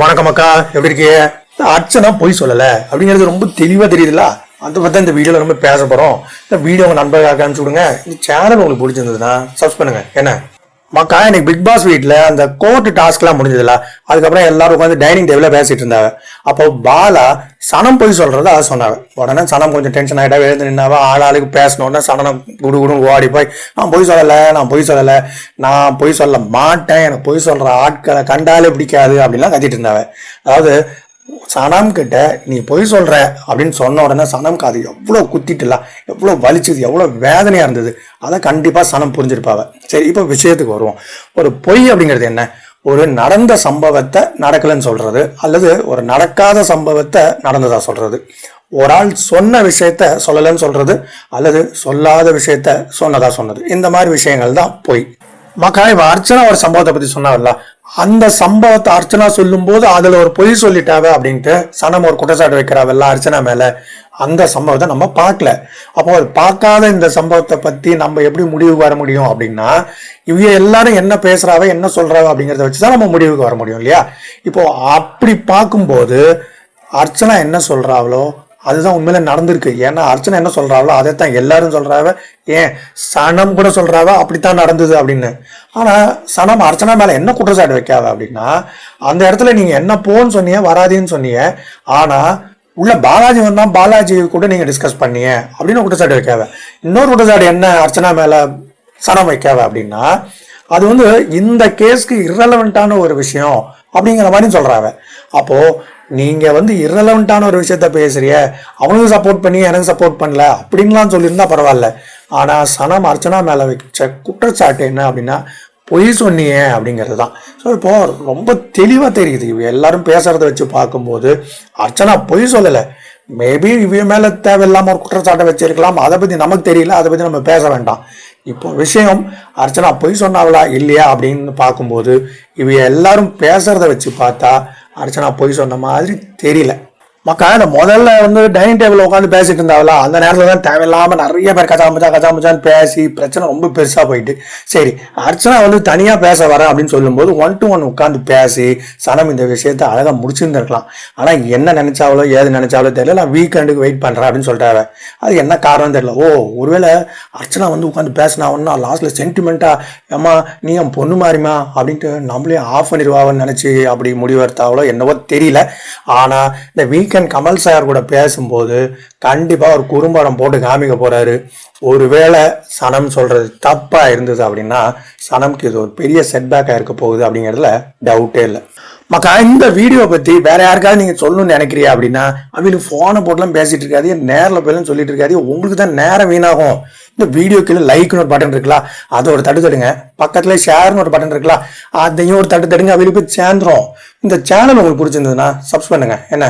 வணக்கம் அக்கா எப்படி இருக்கீங்க? அர்ச்சனா பொய் சொல்லல அப்படிங்கிறது ரொம்ப தெளிவா தெரியுதுல்ல? அதை பத்தி இந்த வீடியோல ரொம்ப பேச போறோம். இந்த வீடியோ உங்க நண்பர்களுக்கு அனுப்பிச்சு விடுங்க. இந்த சேனல் உங்களுக்கு பிடிச்சிருந்ததுன்னா சப்ஸ் பண்ணுங்க. என்ன? மக்கா எனக்கு பிக் பாஸ் வீட்டில் அந்த கோர்ட் டாஸ்க்லாம் முடிஞ்சதுல அதுக்கப்புறம் எல்லாரும் உட்காந்து டைனிங் டேபிளில் பேசிட்டு இருந்தாங்க. அப்போ பாலா சனம் பொய் சொல்றத அதை சொன்னாங்க உடனே சனம் கொஞ்சம் டென்ஷன் ஆகிட்டா எழுந்து நின்னாவா ஆள் ஆளுக்கு பேசணும்னா சனம் குடு குடு ஓடி போய் நான் பொய் சொல்லலை நான் பொய் சொல்லலை நான் பொய் சொல்ல மாட்டேன் எனக்கு பொய் சொல்ற ஆட்களை கண்டாலே பிடிக்காது அப்படின்லாம் கத்திட்டு இருந்தாவ அதாவது சனம் கிட்ட நீ பொய் சொல்ற அப்படின்னு சொன்ன உடனே சனம்க்கு அது எவ்வளவு குத்திட்டுல எவ்வளவு வலிச்சது எவ்வளவு வேதனையா இருந்தது. அதை கண்டிப்பா சனம் புரிஞ்சிருப்பாவ. சரி இப்போ விஷயத்துக்கு வருவோம். ஒரு பொய் அப்படிங்கிறது என்ன? ஒரு நடந்த சம்பவத்தை நடக்கலைன்னு சொல்றது அல்லது ஒரு நடக்காத சம்பவத்தை நடந்ததா சொல்றது. ஒரு ஆள் சொன்ன விஷயத்த சொல்லலைன்னு சொல்றது அல்லது சொல்லாத விஷயத்த சொன்னதா சொன்னது. இந்த மாதிரி விஷயங்கள் தான் பொய். மக்கா இப்ப அர்ச்சனா ஒரு சம்பவத்தை பத்தி சொன்னாவில்ல அந்த சம்பவத்தை அர்ச்சனா சொல்லும் போது அதுல ஒரு பொய் சொல்லிட்டாவ அப்படின்ட்டு சனம் ஒரு குற்றச்சாட்டு வைக்கிறாவல்ல அர்ச்சனா மேல. அந்த சம்பவத்தை நம்ம பார்க்கல. அப்போ அது பார்க்காத இந்த சம்பவத்தை பத்தி நம்ம எப்படி முடிவுக்கு வர முடியும் அப்படின்னா இவங்க எல்லாரும் என்ன பேசுறாவ என்ன சொல்றாவ அப்படிங்கறத வச்சுதான் நம்ம முடிவுக்கு வர முடியும் இல்லையா? இப்போ அப்படி பார்க்கும்போது அர்ச்சனா என்ன சொல்றாவளோ அதுதான் உண்மையில நடந்திருக்கு. ஏன்னா அர்ச்சனை என்ன சொல்றாவளோ அதைத்தான் எல்லாரும் சொல்றாவ. ஏன்? சனம் கூட சொல்றாவ அப்படித்தான் நடந்தது அப்படின்னு. ஆனா சனம் அர்ச்சனா மேல என்ன குற்றச்சாட்டு வைக்காவ அப்படின்னா அந்த இடத்துல நீங்க என்ன போன்னு சொன்னீங்க வராதேன்னு சொன்னீங்க. ஆனா உள்ள பாலாஜி வந்தா பாலாஜி கூட நீங்க டிஸ்கஸ் பண்ணீங்க அப்படின்னு குற்றச்சாட்டு வைக்காத இன்னொரு குற்றச்சாட்டு என்ன அர்ச்சனா மேல சனம் வைக்காவ அப்படின்னா அது வந்து இந்த கேஸ்க்கு இரலவெண்ட்டான ஒரு விஷயம் அப்படிங்கிற மாதிரி சொல்றாவ. அப்போ நீங்க வந்து இரலவெண்ட்டான ஒரு விஷயத்த பேசுறிய அவனுக்கு சப்போர்ட் பண்ணி எனக்கு சப்போர்ட் பண்ணல அப்படின்லாம் சொல்லியிருந்தா பரவாயில்ல. ஆனா சனம் அர்ச்சனா மேல வச்ச குற்றச்சாட்டு என்ன அப்படின்னா பொய் சொன்னியே அப்படிங்கிறது தான். ஸோ இப்போ ரொம்ப தெளிவாக தெரியுது. இவ எல்லாரும் பேசுறத வச்சு பார்க்கும்போது அர்ச்சனா பொய் சொல்லலை. மேபி இவ மேல தேவையில்லாம ஒரு குற்றச்சாட்டை வச்சிருக்கலாம். அதை பத்தி நமக்கு தெரியல. அதை பத்தி நம்ம பேச வேண்டாம். இப்போ விஷயம் அர்ச்சனா பொய் சொன்னாவளா இல்லையா அப்படின்னு பார்க்கும்போது இவ எல்லாரும் பேசுறத வச்சு பார்த்தா அர்ச்சனா பொய் சொன்ன மாதிரி தெரியல. மக்கள் இந்த முதல்ல வந்து டைனிங் டேபிள் உட்காந்து பேசிட்டு இருந்தாவல அந்த நேரத்தில் தான் தேவையில்லாமல் நிறைய பேர் கச்சாமச்சா கச்சாமச்சான்னு பேசி பிரச்சனை ரொம்ப பெருசாக போயிட்டு. சரி அர்ச்சனா வந்து தனியாக பேச வரேன் அப்படின்னு சொல்லும்போது ஒன் டு ஒன் உட்காந்து பேசி சனம் இந்த விஷயத்த அழகாக முடிச்சிருந்துருக்கலாம். ஆனால் என்ன நினச்சாவளோ ஏது நினச்சாவளோ தெரியல. நான் வீக்கெண்டுக்கு வெயிட் பண்ணுறேன் அப்படின்னு சொல்கிறாரு அது என்ன காரணம் தெரியல. ஓ ஒருவேளை அர்ச்சனா வந்து உட்காந்து பேசினாவன்னா லாஸ்ட்டில் சென்டிமெண்ட்டாக ஏம்மா நீ என் பொண்ணு மாறிமா அப்படின்ட்டு நம்மளே ஆஃப் பண்ணிடுவான்னு நினச்சி அப்படி முடிவெடுத்தாவளோ என்னவோ தெரியல. ஆனால் இந்த வீக் வீக்கெண்ட் கமல் சார் கூட பேசும்போது கண்டிப்பாக ஒரு குறும்படம் போட்டு காமிக்க போறாரு. ஒருவேளை சனம் சொல்றது தப்பா இருந்தது அப்படின்னா சனம்க்கு இது ஒரு பெரிய செட்பேக்காக இருக்க போகுது அப்படிங்கிறதுல டவுட்டே இல்லை. மக்கா இந்த வீடியோ பத்தி வேற யாருக்காவது நீங்க சொல்லணும்னு நினைக்கிறியா அப்படின்னா அவங்களுக்கு போனை போட்டுலாம் பேசிட்டு இருக்காது நேரில் போயெல்லாம் சொல்லிட்டு இருக்காது உங்களுக்கு தான் நேரம் வீணாகும். இந்த வீடியோ கீழே லைக்னு ஒரு பட்டன் இருக்குல்ல அதை ஒரு தட்டு தடுங்க பக்கத்துல ஷேர்னு ஒரு பட்டன் இருக்குல்ல அதையும் ஒரு தட்டு தடுங்க அவங்களுக்கு போய் சேர்ந்துரும். இந்த சேனல் உங்களுக்கு பிடிச்சிருந்ததுன்னா சப்ஸ் பண்ணுங்க. என்ன?